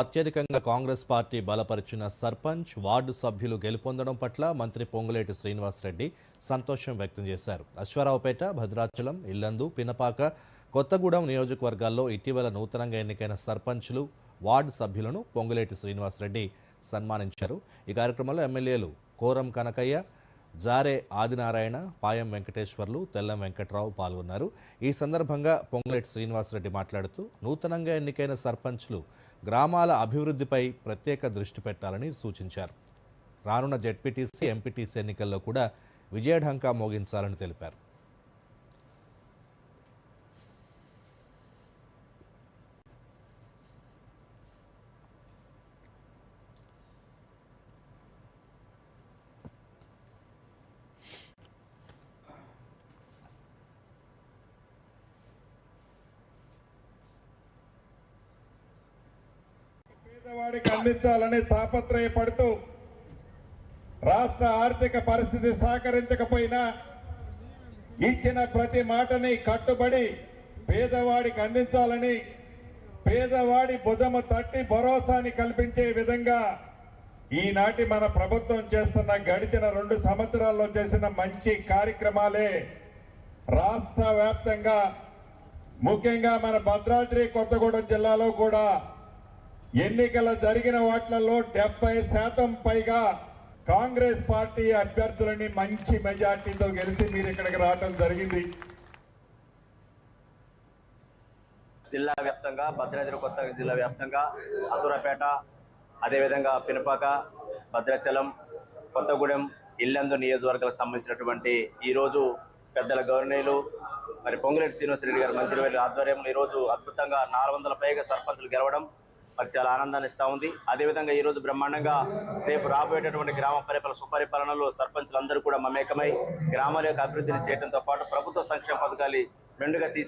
అత్యధికంగా కాంగ్రెస్ పార్టీ బలపరిచిన సర్పంచ్ వార్డు సభ్యులు గెలుపొందడం పట్ల మంత్రి పొంగులేటి శ్రీనివాసరెడ్డి సంతోషం వ్యక్తం చేశారు. అశ్వారావుపేట భద్రాచలం ఇల్లందు పినపాక కొత్తగూడెం నియోజకవర్గాల్లో ఇటీవల నూతనంగా ఎన్నికైన సర్పంచ్లు వార్డు సభ్యులను పొంగులేటి శ్రీనివాసరెడ్డి సన్మానించారు. ఈ కార్యక్రమంలో ఎమ్మెల్యేలు కోరం కనకయ్య జారే ఆదినారాయణ పాయం వెంకటేశ్వర్లు తెల్లం వెంకట్రావు పాల్గొన్నారు. ఈ సందర్భంగా పొంగులేటి శ్రీనివాసరెడ్డి మాట్లాడుతూ నూతనంగా ఎన్నికైన సర్పంచ్లు గ్రామాల అభివృద్ధిపై ప్రత్యేక దృష్టి పెట్టాలని సూచించారు. రానున్న జెడ్పీటీసీ ఎంపీటీసీ ఎన్నికల్లో కూడా విజయఢంకా మోగించాలని తెలిపారు. పేదవాడికి అందించాలని తాపత్రయపడుతూ రాష్ట్ర ఆర్థిక పరిస్థితి సహకరించకపోయినా ఇచ్చిన ప్రతి మాటని కట్టుబడి పేదవాడికి అందించాలని పేదవాడి భుజమ తట్టి భరోసాని కల్పించే విధంగా ఈనాటి మన ప్రభుత్వం చేస్తున్న గడిచిన రెండు సంవత్సరాల్లో చేసిన మంచి కార్యక్రమాలే రాష్ట్ర వ్యాప్తంగా ముఖ్యంగా మన భద్రాద్రి కొత్తగూడెం జిల్లాలో కూడా ఎన్నికలు జరిగిన వాటిలలో డెబ్బై శాతం పైగా కాంగ్రెస్ పార్టీ అభ్యర్థులని మంచి మెజార్టీతో గెలిచి మీరు ఇక్కడికి రావడం జరిగింది. జిల్లా వ్యాప్తంగా భద్రాద్రి కొత్త జిల్లా వ్యాప్తంగా అసూరపేట అదేవిధంగా పినపాక భద్రాచలం కొత్తగూడెం ఇల్లందు నియోజకవర్గాలకు సంబంధించినటువంటి ఈరోజు పెద్దల గవర్నీలు మరి పొంగులేటి శ్రీనివాసరెడ్డి గారు మంత్రివర్యుల ఆధ్వర్యంలో ఈరోజు అద్భుతంగా నాలుగు వందల పైగా సర్పంచులు గెలవడం మరి చాలా ఆనందాన్ని ఇస్తా ఉంది. అదేవిధంగా ఈ రోజు బ్రహ్మాండంగా రేపు రాబోయేటటువంటి గ్రామ పరిపాలన సుపరిపాలనలో సర్పంచులందరూ కూడా మమేకమై గ్రామాల యొక్క అభివృద్ధిని చేయడంతో పాటు ప్రభుత్వ సంక్షేమ పథకాలు రెండుగా తీసి